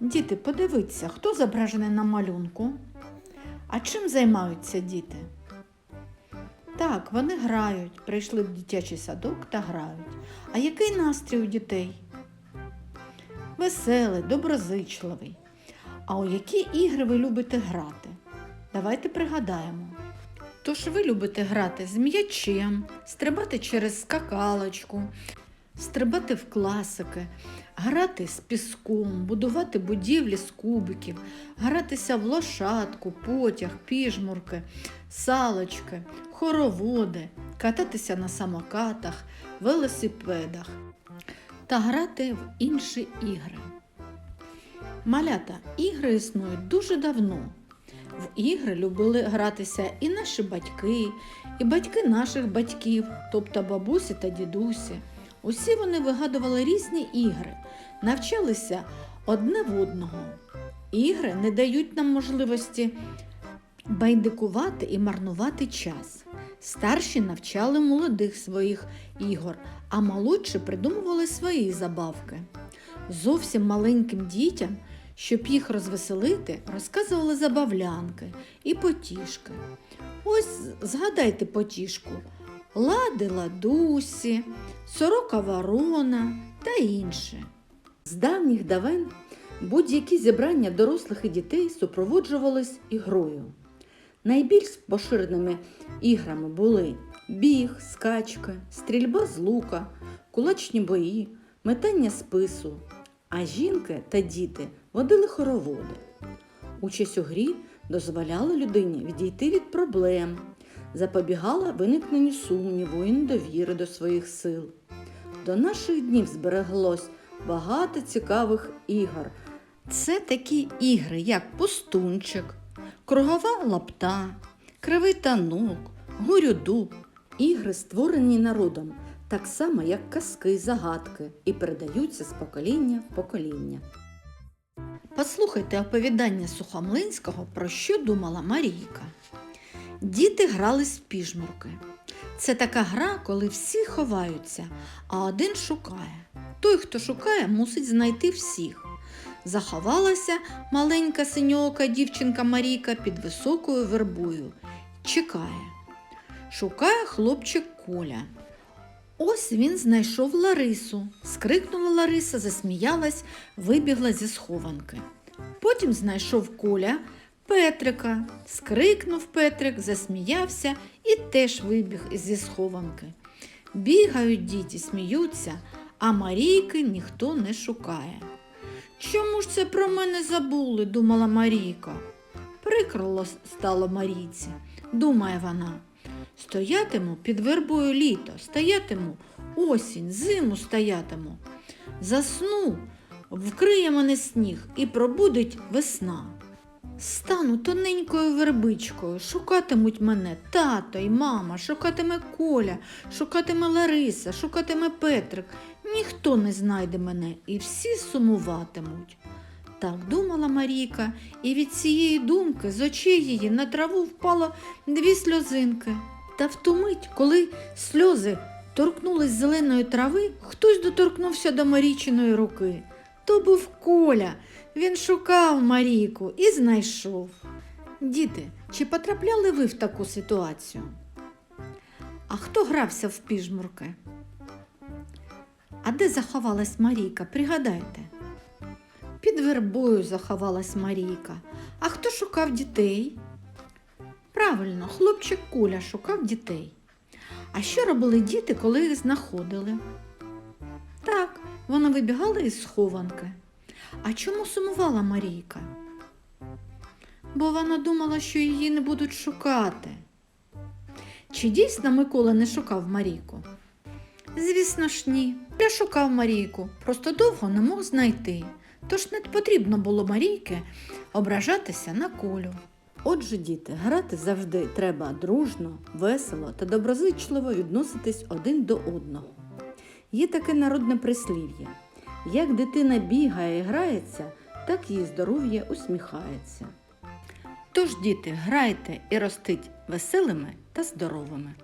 Діти, подивіться, хто зображений на малюнку? А чим займаються діти? Так, вони грають, прийшли в дитячий садок та грають. А який настрій у дітей? Веселий, доброзичливий. А у які ігри ви любите грати? Давайте пригадаємо. Тож ви любите грати з м'ячем, стрибати через скакалочку, стрибати в класики, грати з піском, будувати будівлі з кубиків, гратися в лошадку, потяг, піжмурки, салочки, хороводи, кататися на самокатах, велосипедах та грати в інші ігри. Малята, ігри існують дуже давно. В ігри любили гратися і наші батьки, і батьки наших батьків, тобто бабусі та дідусі. Усі вони вигадували різні ігри, навчалися одне в одного. Ігри не дають нам можливості байдикувати і марнувати час. Старші навчали молодих своїх ігор, а молодші придумували свої забавки. Зовсім маленьким дітям, щоб їх розвеселити, розказували забавлянки і потішки. Ось згадайте потішку лади ладусі, сорока ворона та інше. З давніх давен будь-які зібрання дорослих і дітей супроводжувались ігрою. Найбільш поширеними іграми були біг, скачка, стрільба з лука, кулачні бої, метання спису, а жінки та діти водили хороводи. Участь у грі дозволяла людині відійти від проблем, запобігала виникненню сумніву і недовіри до своїх сил. До наших днів збереглось багато цікавих ігор. Це такі ігри, як пустунчик, кругова лапта, кривий танок, горюдуб. Ігри створені народом, так само як казки й загадки, і передаються з покоління в покоління. Послухайте оповідання Сухомлинського, про що думала Марійка. Діти грались в піжмурки. Це така гра, коли всі ховаються, а один шукає. Той, хто шукає, мусить знайти всіх. Заховалася маленька синьока дівчинка Марійка під високою вербою. Чекає. Шукає хлопчик Коля. Ось він знайшов Ларису. Скрикнула Лариса, засміялась, вибігла зі схованки. Потім знайшов Коля Петрика. Скрикнув Петрик, засміявся і теж вибіг зі схованки. Бігають діти, сміються, а Марійки ніхто не шукає. Чому ж це про мене забули? думала Марійка. Прикро стало Марійці, думає вона. Стоятиму під вербою літо, стоятиму осінь, зиму стоятиму. Засну, вкриє мене сніг і пробудить весна. Стану тоненькою вербичкою, шукатимуть мене тато і мама, шукатиме Коля, шукатиме Лариса, шукатиме Петрик. Ніхто не знайде мене і всі сумуватимуть. Так думала Марійка, і від цієї думки з очей її на траву впало дві сльозинки. Та в ту мить, коли сльози торкнулись зеленої трави, хтось доторкнувся до Марійчиної руки. То був Коля. Він шукав Марійку і знайшов. Діти, чи потрапляли ви в таку ситуацію? А хто грався в піжмурки? А де заховалась Марійка? Пригадайте. Під вербою заховалась Марійка. А хто шукав дітей? Правильно, хлопчик Куля шукав дітей. А що робили діти, коли їх знаходили? Так, вони вибігали із схованки. А чому сумувала Марійка? Бо вона думала, що її не будуть шукати. Чи дійсно Микола не шукав Марійку? Звісно ж, ні. Я шукав Марійку, просто довго не мог знайти. Тож не потрібно було Марійки ображатися на колю. Отже, діти, грати завжди треба дружно, весело та доброзичливо відноситись один до одного. Є таке народне прислів'я: як дитина бігає і грається, так її здоров'я усміхається. Тож, діти, грайте і ростіть веселими та здоровими.